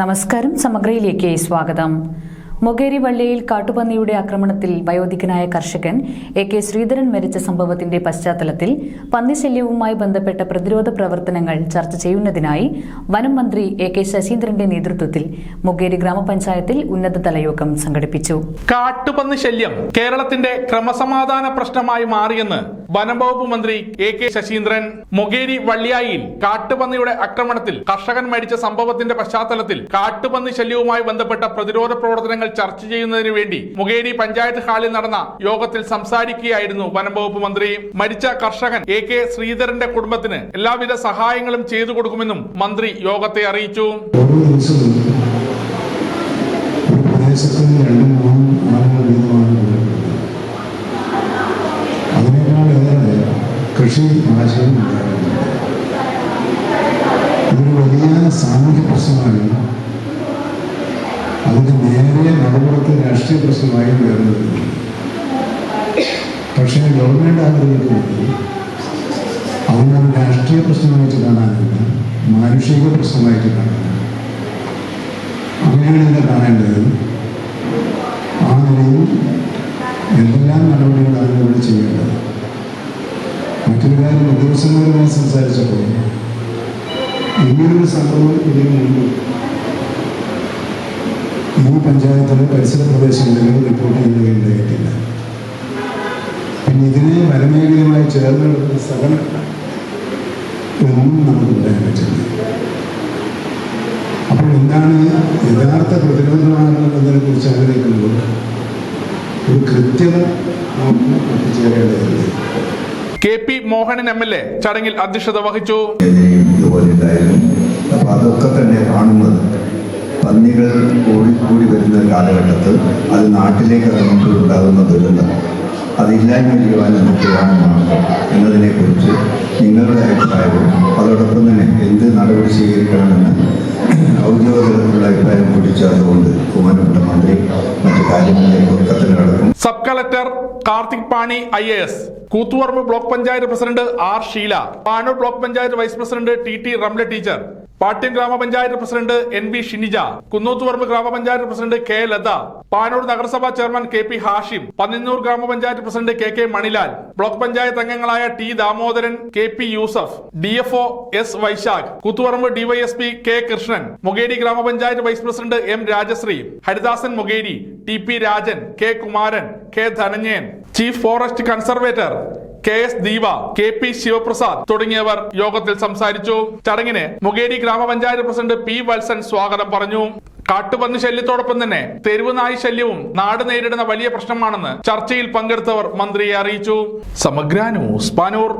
നമസ്കാരം സമഗ്രയിലേക്ക് സ്വാഗതം. മൊകേരി വള്ളിയിൽ കാട്ടുപന്നിയുടെ ആക്രമണത്തിൽ വയോധികനായ കർഷകൻ എ കെ ശ്രീധരൻ മരിച്ച സംഭവത്തിന്റെ പശ്ചാത്തലത്തിൽ പന്നിശല്യവുമായി ബന്ധപ്പെട്ട പ്രതിരോധ പ്രവർത്തനങ്ങൾ ചർച്ച ചെയ്യുന്നതിനായി വനം മന്ത്രി എ കെ ശശീന്ദ്രന്റെ നേതൃത്വത്തിൽ മൊകേരി ഗ്രാമപഞ്ചായത്തിൽ ഉന്നതതല യോഗം സംഘടിപ്പിച്ചു. കാട്ടുപന്നി ശല്യം കേരളത്തിന്റെ ക്രമസമാധാന പ്രശ്നമായി മാറിയെന്ന് വനം വകുപ്പ് മന്ത്രി എ കെ ശശീന്ദ്രൻ മൊകേരി വള്ളിയായിൽ കാട്ടുപന്നിയുടെ ആക്രമണത്തിൽ കർഷകൻ മരിച്ച സംഭവത്തിന്റെ പശ്ചാത്തലത്തിൽ കാട്ടുപന്നി ശല്യവുമായി ബന്ധപ്പെട്ട പ്രതിരോധ പ്രവർത്തനങ്ങൾ ചർച്ച ചെയ്യുന്നതിന് വേണ്ടി മൊകേരി പഞ്ചായത്ത് ഹാളിൽ നടന്ന യോഗത്തിൽ സംസാരിക്കുകയായിരുന്നു വനംവകുപ്പ് മന്ത്രി. മരിച്ച കർഷകൻ എ കെ ശ്രീധരന്റെ കുടുംബത്തിന് എല്ലാവിധ സഹായങ്ങളും ചെയ്തു കൊടുക്കുമെന്നും മന്ത്രി യോഗത്തെ അറിയിച്ചു. രണ്ടും മൂന്നും മരങ്ങൾ വീതമാണ് കൃഷി നാശവും വലിയ സാമൂഹ്യ പ്രശ്നമാണ് അതിന് നേരെ മറുപുറത്ത് രാഷ്ട്രീയ പ്രശ്നമായി വരുന്നത് വരുന്നു പക്ഷേ ഗവൺമെന്റ് ആഗ്രഹിക്കുന്നത് അതിനൊരു രാഷ്ട്രീയ പ്രശ്നമായിട്ട് കാണാനില്ല മാനുഷിക പ്രശ്നമായിട്ട് കാണാനില്ല അങ്ങനെയാണ് ഇതിനെ കാണേണ്ടത് കാര്യം ഉദ്യോഗസ്ഥന്മാരുമായി സംസാരിച്ചപ്പോൾ ഇങ്ങനൊരു സംഭവം ഇതിനു മുമ്പ് ഈ പഞ്ചായത്തിലെ പരിസര പ്രദേശങ്ങളിൽ റിപ്പോർട്ട് ചെയ്യുകയുണ്ടായിട്ടില്ല പിന്നെ ഇതിനെ വനമേഖലയുമായി ചേർന്ന് കിടക്കുന്ന സ്ഥലം ഒന്നും നമുക്ക് പറയാൻ പറ്റില്ല. അപ്പോൾ എന്താണ് യഥാർത്ഥ പ്രതിരോധമാകുന്നതിനെ കുറിച്ച് ആഗ്രഹിക്കുമ്പോൾ ഒരു കൃത്യത നമുക്ക് എത്തിച്ചേരേണ്ടതുണ്ട് K P Mohanan M L A ചടങ്ങിൽ അധ്യക്ഷത വഹിച്ചു. അതൊക്കെ തന്നെ കാണുന്നത്. പന്നികൾ കൂടി വരുന്ന കാലഘട്ടത്ത് അത് നാട്ടിലേക്ക് ഇറങ്ങുമ്പോൾ ഉണ്ടാകുന്ന ദുരന്തം. അതില്ലായ്മ ചെയ്യുവാൻ എന്തൊക്കെയാണ് മാർഗം എന്നതിനെക്കുറിച്ച് നിങ്ങളുടെ അഭിപ്രായവും അതോടൊപ്പം തന്നെ എന്ത് നടപടി സ്വീകരിക്കണമെന്ന് ഔദ്യോഗികതലത്തിലുള്ള അഭിപ്രായം കൂടി ചേർന്നുകൊണ്ട് ബഹുമാനപ്പെട്ട മന്ത്രി മറ്റു നടക്കും sub collector Karthik Pani I A S. Koothuparamba block panchayat president R Sheela Panoor block panchayat vice president T T Ramla teacher Pattiam ഗ്രാമപഞ്ചായത്ത് president N V Shinija Kunnothuparamba ഗ്രാമപഞ്ചായത്ത് പ്രസിഡന്റ് കെ ലത പാനൂർ നഗരസഭാ chairman K P Hashim Panniyannur ഗ്രാമപഞ്ചായത്ത് president K K Manilal block panchayat അംഗങ്ങളായ T Damodaran K P Yusuf D F O S Vaisakh Koothuparamba DYSP K Krishnan Mokeri ഗ്രാമപഞ്ചായത്ത് vice president M Rajasree Haridasan Mokeri T P Rajan K Kumaran K Dhananjayan chief forest conservator K S Deepa K P Sivaprasad തുടങ്ങിയവർ യോഗത്തിൽ സംസാരിച്ചു. ചടങ്ങിന് മുകേരി ഗ്രാമപഞ്ചായത്ത് president P Valsan സ്വാഗതം പറഞ്ഞു. കാട്ടുപന്നി ശല്യത്തോടൊപ്പം തന്നെ തെരുവ് നായ് ശല്യവും നാട് നേരിടുന്ന വലിയ പ്രശ്നമാണെന്ന് ചർച്ചയിൽ പങ്കെടുത്തവർ മന്ത്രിയെ അറിയിച്ചു. സമഗ്ര ന്യൂസ് പാനൂർ.